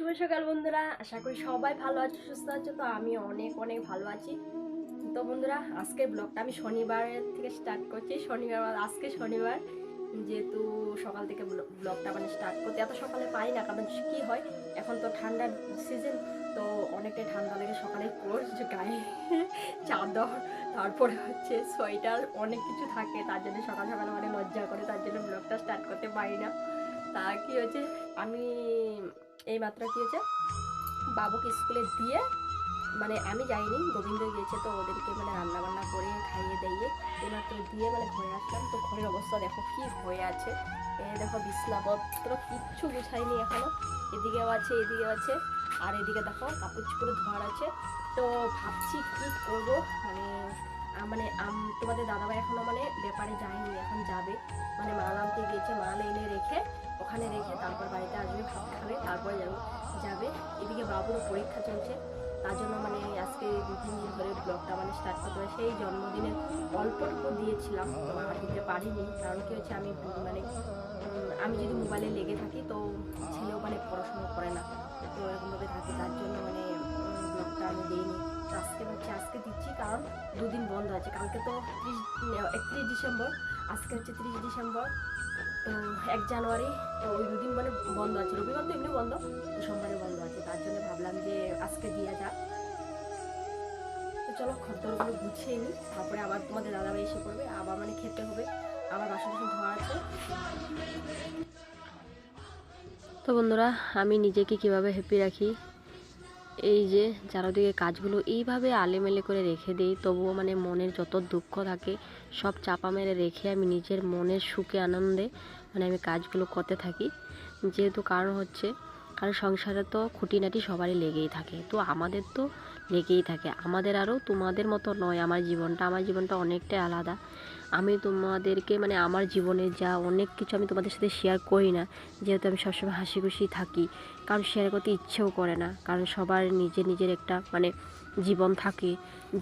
শুভ সকাল বন্ধুরা, আশা করি সবাই ভালো আছো, সুস্থ আছো, তো আমি অনেক অনেক ভালো আছি। তো বন্ধুরা, আজকের ব্লগটা আমি শনিবারের থেকে স্টার্ট করছি, শনিবার মানে আজকে শনিবার, যেহেতু সকাল থেকে ব্লগটা মানে স্টার্ট করতে এত সকালে পাই না, কারণ কি হয়, এখন তো ঠান্ডার সিজন তো অনেকটাই ঠান্ডা লেগে সকালে কোর্স, গায়ে চাদর, তারপরে হচ্ছে সোয়েটার অনেক কিছু থাকে, তার জন্য সকাল সকালে মানে লজ্জা করে, তার জন্য ব্লগটা স্টার্ট করতে পারি না। তা কি হয়েছে, আমি এই মাত্র কি হয়েছে বাবুকে স্কুলে দিয়ে মানে আমি যাইনি, গোবিন্দ গিয়েছে তো ওদেরকে মানে রান্না বান্না করে খাইয়ে দিয়ে এইমাত্র দিয়ে মানে ঘরে আসলাম। তো ঘরের অবস্থা দেখো কি হয়ে আছে। এই দেখো বিছনাপত্র কিচ্ছু গুছাইনি এখনও। এদিকেও আছে এদিকেও আছে। আর এদিকে দেখো কাপড় চুপড়ে ধোয়ার আছে। তো ভাবছি কি করব? মানে মানে তোমাদের দাদাভাই এখনও মানে ব্যাপারে যায়নি, এখন যাবে। মানে মাল আনতে গিয়েছে মাল এনে রেখে ওখানে রেখে তারপর বাড়িতে আসবে, ভাত খাবে, তারপর যাবে যাবে। এদিকে বাবুরও পরীক্ষা চলছে, তার জন্য মানে আজকে দু, তিন দিন ধরে ব্লগটা মানে স্টার্ট করতে হবে। সেই জন্মদিনের অল্পটুকু দিয়েছিলাম, তো আর দিতে পারিনি। কারণ কি হচ্ছে, আমি মানে আমি যদি মোবাইলে লেগে থাকি, তো ছেলেও মানে পড়াশোনা করে না, তো এরকমভাবে থাকে, তার জন্য মানে ব্লগটা আমি দিইনি আজকে হচ্ছে, আজকে দিচ্ছি, কারণ দুদিন বন্ধ আছে। কালকে তো ত্রিশ একত্রিশ ডিসেম্বর, আজকে হচ্ছে ত্রিশ ডিসেম্বর তো এক জানুয়ারি তো ওই দুদিন মানে বন্ধ আছে। রবিবার তো এমনি বন্ধ সোমবারে বন্ধ আছে। তার জন্য ভাবলাম যে আজকে দিয়ে যাক। তো চলো, খদ্দরগুলো গুছিয়ে নিই তারপরে আবার তোমাদের দাদাভাই এসে পড়বে আবার মানে খেতে হবে। আবার বাসন টাসন ধোয়া আছে। তো বন্ধুরা, আমি নিজেকে কীভাবে হ্যাপি রাখি? এই যে চারদিকে কাজগুলো এইভাবে আলেমেলে করে রেখে দিই, তবুও মানে মনের যত দুঃখ থাকে, সব চাপা মেরে রেখে আমি নিজের মনের সুখে, আনন্দে মানে আমি কাজগুলো করতে থাকি। যেহেতু কারণ হচ্ছে, কারণ সংসারে তো খুঁটিনাটি সবারই লেগেই থাকে, তো আমাদের তো লেগেই থাকে। আমাদের আরও তোমাদের মতো নয়, আমার জীবনটা। আমার জীবনটা অনেকটাই আলাদা। আমি তোমাদেরকে মানে আমার জীবনে যা অনেক কিছু আমি তোমাদের সাথে শেয়ার করি না, যেহেতু আমি সবসময় হাসি খুশি থাকি। কারণ শেয়ার করতে ইচ্ছেও করে না, কারণ সবার নিজের নিজের একটা মানে জীবন থাকে।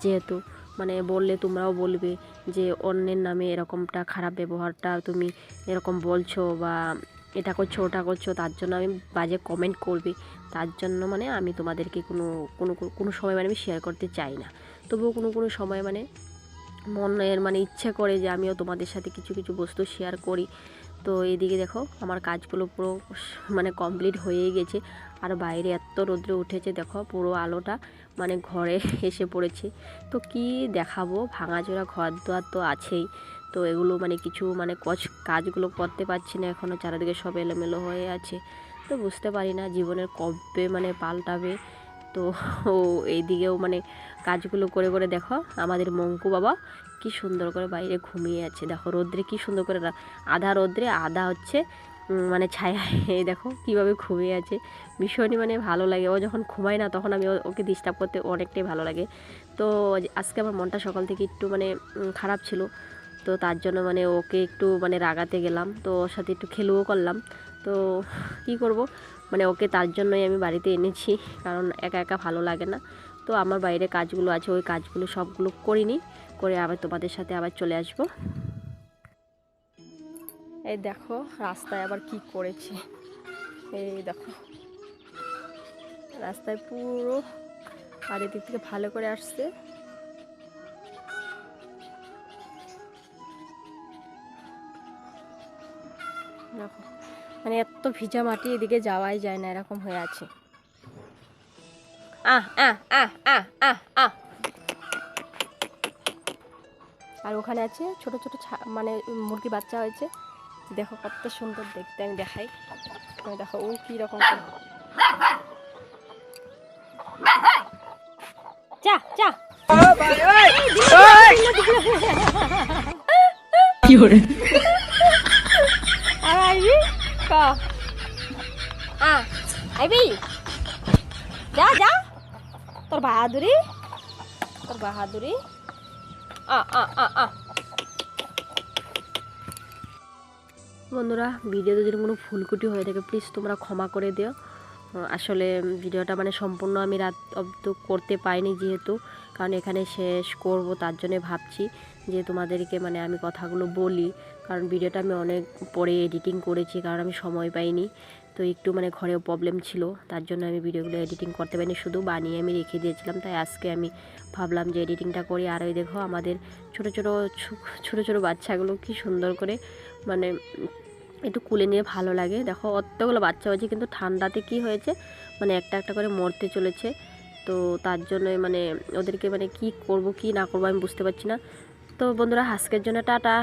যেহেতু মানে বললে তোমরাও বলবে যে অন্যের নামে এরকমটা খারাপ ব্যবহারটা তুমি এরকম বলছো বা এটা করছ, ওটা করছ, তার জন্য আমি বাজে কমেন্ট করবে। তার জন্য মানে আমি তোমাদেরকে কোনো কোনো কোনো সময় মানে আমি শেয়ার করতে চাই না। তবুও কোনো কোনো সময় মানে মনের মানে ইচ্ছে করে যে আমিও তোমাদের সাথে কিছু কিছু বস্তু শেয়ার করি। তো এইদিকে দেখো, আমার কাজগুলো পুরো মানে কমপ্লিট হয়েই গেছে। আর বাইরে এত রৌদ্র উঠেছে, দেখো পুরো আলোটা মানে ঘরে এসে পড়েছে। তো কি দেখাবো? ভাঙাচোরা ঘর দুয়ার তো আছেই। তো এগুলো মানে কিছু মানে কচ কাজগুলো করতে পারছি না এখনও চারিদিকে সব এলোমেলো হয়ে আছে। তো বুঝতে পারি না জীবনের কবে মানে পাল্টাবে। তো ও এইদিকেও মানে কাজগুলো করে করে দেখো আমাদের মঙ্কু বাবা কি সুন্দর করে বাইরে ঘুমিয়ে আছে। দেখো রোদ্রে কি সুন্দর করে আধা রোদ্রে আধা হচ্ছে মানে ছায়া এই দেখো কীভাবে ঘুমিয়ে আছে। ভীষণই মানে ভালো লাগে। ও যখন ঘুমায় না তখন আমি ওকে ডিস্টার্ব করতে অনেকটাই ভালো লাগে। তো আজকে আমার মনটা সকাল থেকে একটু মানে খারাপ ছিল। তো তার জন্য মানে ওকে একটু মানে রাগাতে গেলাম, তো ওর সাথে একটু খেলুও করলাম। তো কি করব? মানে ওকে তার জন্যই আমি বাড়িতে এনেছি, কারণ একা একা ভালো লাগে না। তো আমার বাইরে কাজগুলো আছে, ওই কাজগুলো সবগুলো করিনি করে আবার তোমাদের সাথে আবার চলে আসব। এই দেখো রাস্তায় আবার কি করেছে। এই দেখো, রাস্তায় পুরো আর এদিক থেকে ভালো করে আসছে। দেখো। মানে এত ভিজা মাটি এদিকে যাওয়াই যায় না এরকম হয়ে আছে। আহ আহ আহ আহ আহ আহ। আর ওখানে আছে ছোট ছোট ছা- মানে মুরগি বাচ্চা হয়েছে। দেখো কত সুন্দর দেখতে আমি দেখাই। দেখো ও কি রকম করে- যা যা। আর আইবি বন্ধুরা, ভিডিওতে যদি কোনো ভুলকুটি হয়ে থাকে প্লিজ তোমরা ক্ষমা করে দিও। আসলে ভিডিওটা মানে সম্পূর্ণ আমি রাত অব্দ করতে পাইনি যেহেতু, কারণ এখানে শেষ করব, তার জন্য ভাবছি। যে তোমাদেরকে মানে আমি কথাগুলো বলি, কারণ ভিডিওটা আমি অনেক পরে এডিটিং করেছি, কারণ আমি সময় পাইনি। তো একটু মানে ঘরেও প্রবলেম ছিল, তার জন্য আমি ভিডিওগুলো এডিটিং করতে পারিনি, শুধু বানিয়ে আমি রেখে দিয়েছিলাম। তাই আজকে আমি ভাবলাম যে এডিটিংটা করি। আর ওই দেখো আমাদের ছোটো ছোটো ছোটো ছোটো বাচ্চাগুলো কি সুন্দর করে মানে একটু কুলে নিয়ে ভালো লাগে। দেখো অতগুলো বাচ্চা হয়েছে, কিন্তু ঠান্ডাতে কি হয়েছে? মানে একটা একটা করে মরতে চলেছে। তো তার জন্যই মানে ওদেরকে মানে কি করব, কি না করব আমি বুঝতে পারছি না। তো বন্ধুরা আজকের জন্য টাটা।